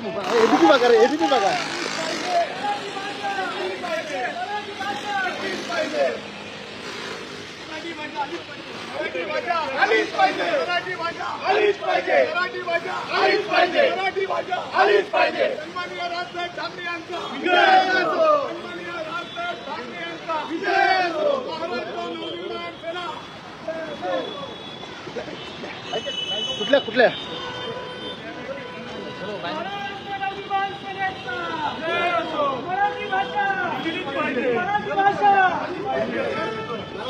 এদিকে বাগারে এদিকে বাগার कुठल्या कुठल्या मराठी भाषा मराठी भाषा महाराष्ट्र नवनिर्माण सेनेचा सन्माननीय राजसाहेब ठाकरे यांचा मराठी भाषा मराठी भाषा आलीच पाहिजे मराठी भाषा आलीच पाहिजे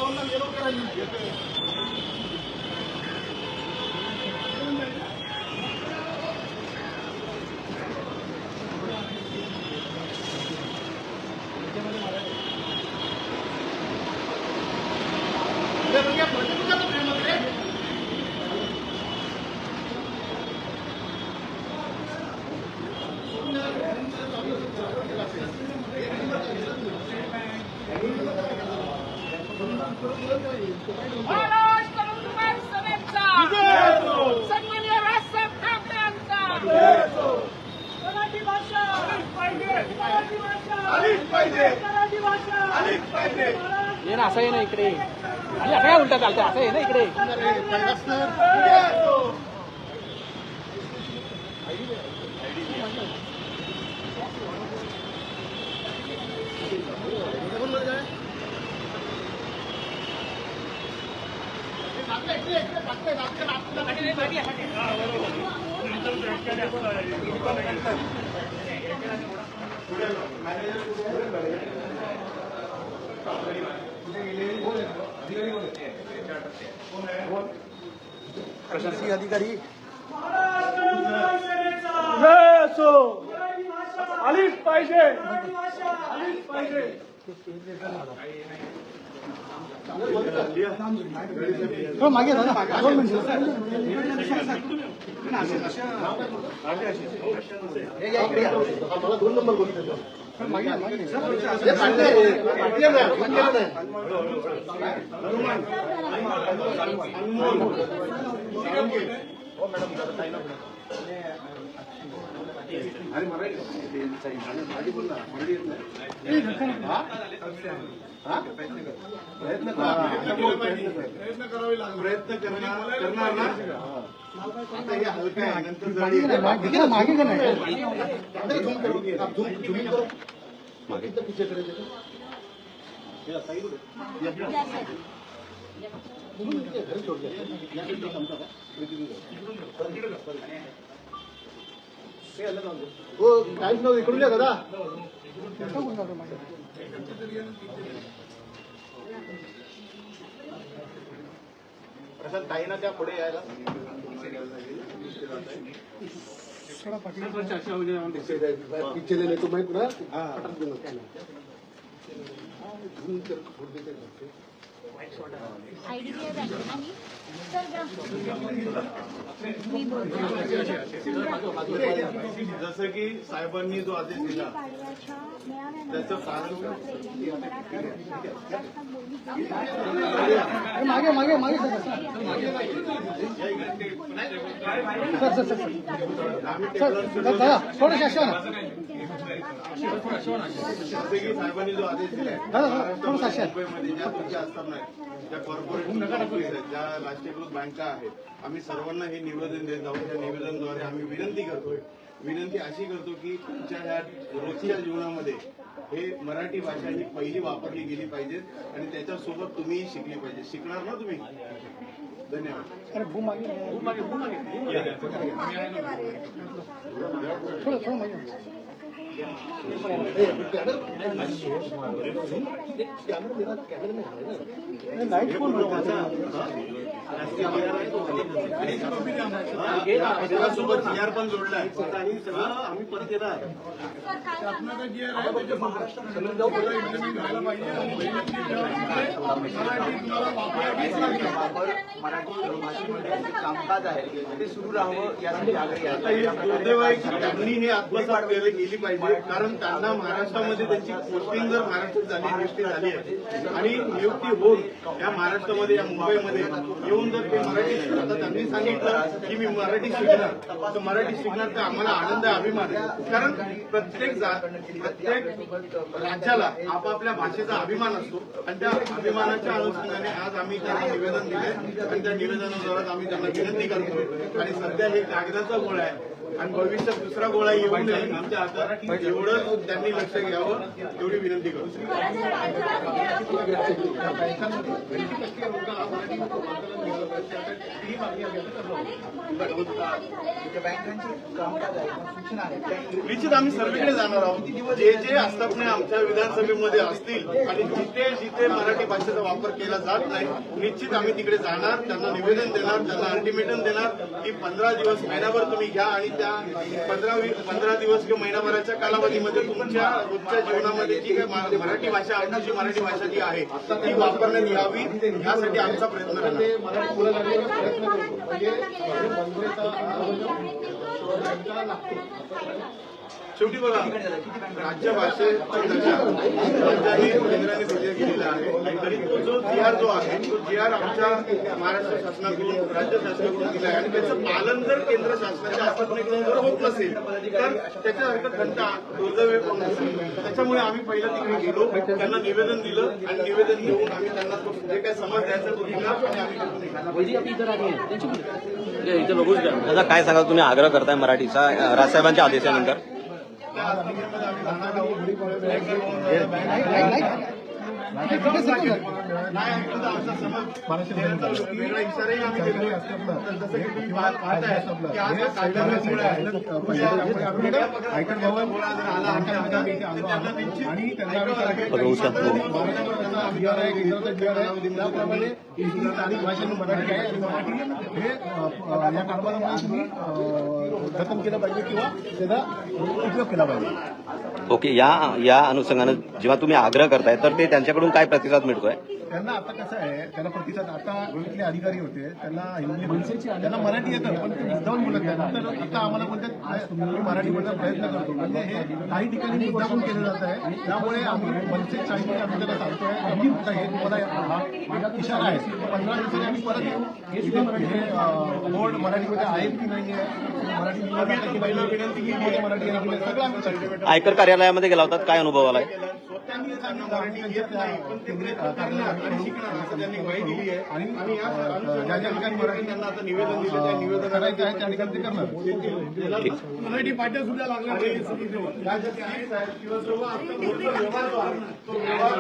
ये ना असं आहे ना इकडे. आणि असं काय उलटा चालतं असं आहे ना इकडे. प्रशासकीय अधिकारी। महाराष्ट्र आलीच पाहिजे. आलीच पाहिजे. मागे दादा दोन नंबर बोलू देतो. मागे या, मागे या. हे पाटील आहे, पाटील आहे ना, पाटील आहे ना. प्रयत्न करा प्रयत्न करावे लागेल प्रयत्न करणार करणार ना आता हे हलकं आहे नंतर मागे जड नाही, मागे नाही, मागे का नाही अंदर झूम करो आप झूम झूमिंग करो मागे तर पीछे करे ते. हो काहीच नव्हतं इकडून या दादा. प्रसाद काही ना त्या पुढे यायला. पीछे लेने को मैं पूरा बँक आणि जसं की साहेबांनी जो आदेश दिला त्याचं कारण मागे मागे मागे sir sir sir sir sir sir थोडं शासन जसं की साहेबांनी जो आदेश दिलाय दादा थोडं शासन मुंबईमध्ये ज्या तुमच्या असतात नाही ज्या कॉर्पोरेट कंपनीज आहेत ज्या राष्ट्रीयकृत बँका आहेत आम्ही सर्वांना हे निवेदन देत आहोत त्या निवेदनाद्वारे आम्ही विनंती करतोय विनंती अशी करतो की तुमच्या ह्या रोजच्या जीवनामध्ये हे मराठी भाषा ही पहिली वापरली गेली पाहिजे आणि त्याच्यासोबत तुम्ही शिकली पाहिजे शिकणार ना तुम्ही धन्यवाद लाइट कोण सोबत गिअर पण जोडलाय आणि सगळं आम्ही परत येणार सरकार मराठी कामकाज आहे ते सुरू राहावं यासाठी आग्रही आहे हे दुर्दैव आहे की त्यांनी हे आत्मसात केलं गेली पाहिजे कारण त्यांना महाराष्ट्रामध्ये त्यांची पोस्टिंग जर महाराष्ट्रात झाली नियुक्ती झाली आहे आणि नियुक्ती होऊन या महाराष्ट्रामध्ये या मुंबईमध्ये येऊन जर ते मराठी शिकतात तर त्यांनी सांगितलं की मी मराठी शिकणार. तर मराठी शिकणार तर आम्हाला आनंद अभिमान आहे. कारण प्रत्येक जात प्रत्येक राज्याला आपापल्या भाषेचा अभिमान असतो. आणि त्या अभिमानाच्या अनुषंगाने आज आम्ही त्यांना निवेदन दिले आणि त्या निवेदनाद्वारे आम्ही त्यांना विनंती करतो आणि सध्या हे कागदाचा गोळ आहे. आणि भविष्यात दुसरा गोळा येऊ नये आमच्या हातात एवढं त्यांनी लक्ष घ्यावं एवढी विनंती करतो निश्चित आम्ही सर्वीकडे जाणार आहोत. जे जे आस्थापने आमच्या विधानसभेमध्ये असतील आणि जिथे जिथे मराठी भाषेचा वापर केला जात नाही निश्चित आम्ही तिकडे जाणार त्यांना निवेदन देणार त्यांना अल्टिमेटम देणार की पंधरा दिवस महिनाभर तुम्ही घ्या आणि त्या पंधरा पंधरा दिवस किंवा महिनाभराच्या कालावधीमध्ये तुमच्या रोजच्या जीवनामध्ये जी काही मराठी भाषा आमची जी मराठी भाषा जी आहे ती वापरण्यात यावी यासाठी आमचा प्रयत्न राहणार शेवटी बघा राज्यभाषेचा दर्जा राज्याने केंद्राने दिला गेलेला आहे. तरी तो जो जी आर जो आहे तो जी आर आमच्या महाराष्ट्र शासनाकडून राज्य शासनाकडून दिला आहे. आणि त्याचं पालन जर केंद्र शासनाच्या आस्थापनेकडून जर होत नसेल तर त्याच्यासारखं खंत दुर्दैवी पण नसेल. त्याच्यामुळे आम्ही पहिलं तिकडे गेलो त्यांना निवेदन दिलं आणि निवेदन देऊन आम्ही त्यांना जे काही समज द्यायचा तो दिला आणि आम्ही इथं इथे बघूच द्या दादा काय सांगाल? तुम्ही आग्रह करताय मराठीचा राजसाहेबांच्या आदेशानंतर. आज हा त्याप्रमाणे ही स्थानिक भाषा मराठी आहे? आणि मराठी हे अ, अ, या कारभारामध्ये तुम्ही जतन केलं पाहिजे किंवा त्याचा उपयोग केला पाहिजे. ओके या या अनुषंगानं जेव्हा तुम्ही आग्रह करताय तर ते त्यांच्याकडून काय प्रतिसाद मिळतोय? त्यांना आता कसं आहे त्यांना प्रतिसाद आता इथले अधिकारी होते त्यांना हिंदी त्यांना मराठी येतं पण ते मुद्दाम बोलत नाही आता आम्हाला बोलतात "नाही, तुम्ही मराठी बोलण्याचा प्रयत्न करतो. म्हणजे हे काही ठिकाणी मुद्दाम केलं जात आहे. त्यामुळे आम्ही मनसे सांगतोय. आम्ही आता हे तुम्हाला इशारा आहे. पंधरा दिवसांनी आम्ही परत येऊ. हे बोर्ड मराठीमध्ये आहेत की नाही? आहे मराठी की मराठी सगळं आम्ही आयकर कार्यालयामध्ये गेला होतात काय अनुभव आलाय? त्यांनी सांगितलं मराठी येत नाही पण ते प्रयत्न करणार आणि शिकणार. असं त्यांनी ग्वाही दिली आहे. आणि आणि या ज्या ज्या ठिकाणी मराठी त्यांना आता निवेदन दिलं त्या निवेदन करायचं आहे त्या ठिकाणी ते करणार मराठी पाट्या सुद्धा लागणार किंवा आता पुढचा व्यवहार जो आहे. तो व्यवहार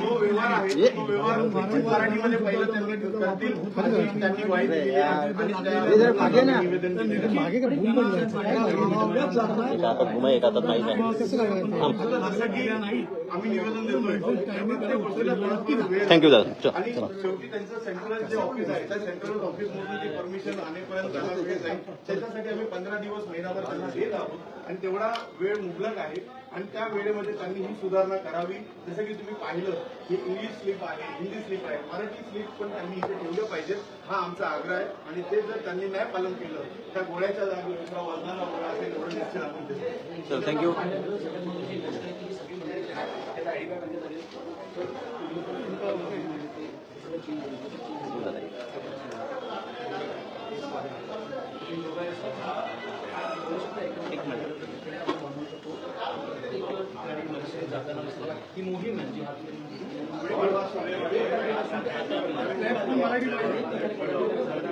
जो व्यवहार आहे. तो व्यवहार मराठीमध्ये पहिलं त्यांनी करतील अशी त्यांनी ग्वाही दिली आहे. आणि त्या निवेदन दिलं. आहे. एका हातात घुमा एका हातात नाही. आम्ही निवेदन देतोय. थँक्यू दादा. चल, आणि चला. शेवटी त्यांचं सेंट्रल जे ऑफिस आहे त्या सेंट्रल ऑफिस मधून जी परमिशन आणेपर्यंत त्यांना वेळ जाईल. त्याच्यासाठी आम्ही पंधरा दिवस महिनाभर त्यांना देत आहोत. आणि तेवढा वेळ मुबलक आहे. आणि त्या वेळेमध्ये त्यांनी ही सुधारणा करावी. जसं की तुम्ही पाहिलं की इंग्लिश स्लिप आहे हिंदी स्लिप आहे. मराठी स्लिप पण त्यांनी इथे ठेवलं पाहिजे. हा आमचा आग्रह आहे. आणि ते जर त्यांनी नाही पालन केलं त्या गोळ्याच्या जागी दुसरा वजनाला गोळा असेल एवढं निश्चित आपण चल थँक्यू ही मोहीम आहे जी मराठी